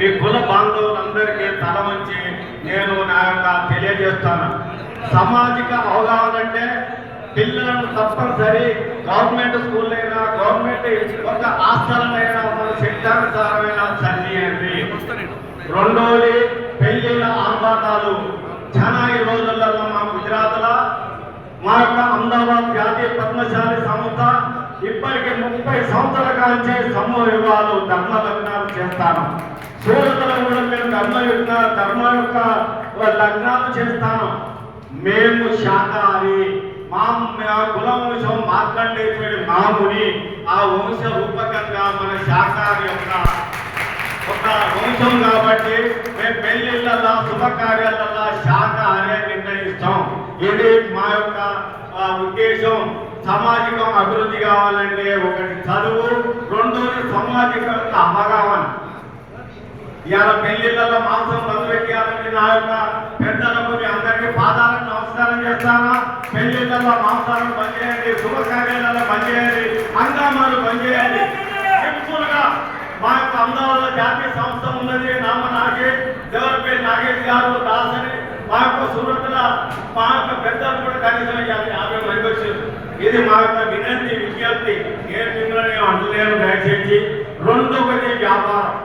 మీ కుల బాంధవులందరికీ తల వంచి నేను నా యొక్క తెలియజేస్తాను. సామాజిక అవగాహన అంటే పిల్లలను తప్పనిసరి గవర్నమెంట్ స్కూల్ అయినా గవర్నమెంట్ ఒక హాస్టల్లైనా మన శక్తానుసారమైన చదివేయండి. రెండోది పెళ్ళిళ్ళ ఆర్భాటాలు. చాలా ఈ రోజులలో మా గుజరాత్లో మా యొక్క అహ్మదాబాద్ జాతీయ పద్మశాలి సంస్థ ఇప్పటికి ముప్పై సంవత్సరాల కాంచే సమూహ వివాహాలు ధర్మ లగ్నాలు చేస్తాను. సూరత్లో కూడా మేము ధర్మ యొక్క ధర్మ యొక్క లగ్నాలు చేస్తాను. మేము శాకాహారి. మా మా కుల వంశం మార్కండేశ్వరి మాముని ఆ వంశ రూపకంగా మన శాఖారి యొక్క ఒక వంశం కాబట్టి మేము పెళ్ళిళ్ళల్లో శుభకార్యాలలో శాఖాహారే నిర్ణయిస్తాం. ఇది మా యొక్క ఉద్దేశం. సామాజిక అభివృద్ధి కావాలంటే ఒకటి చదువు రెండు సామాజిక అవగాహన. ఇవాళ పెళ్ళిళ్ళలో మాంసం బంధు పెట్టాలని నా యొక్క పెద్దలకు మీ అందరికీ పాదాలను నమస్కారం చేస్తానా? పెళ్ళిళ్ళలో మాంసాలను బంద్ చేయండి శుభకార్యాలలో బంద్ చేయండి హంగామాలు బంద్ చేయండి మా యొక్క అమదావాద జాతీయ సంస్థ ఉన్నది నామ నాగేష్ దేవరపల్లి నాగేష్ గారు దాసని మా యొక్క సురతుల మా యొక్క పెద్దలు కూడా కనీసం యాభై మంది వచ్చారు. ఇది మా యొక్క వినంతి విజ్ఞప్తి. నేను మిమ్మల్ని అంటలేను దయచేసి. రెండవది వ్యాపారం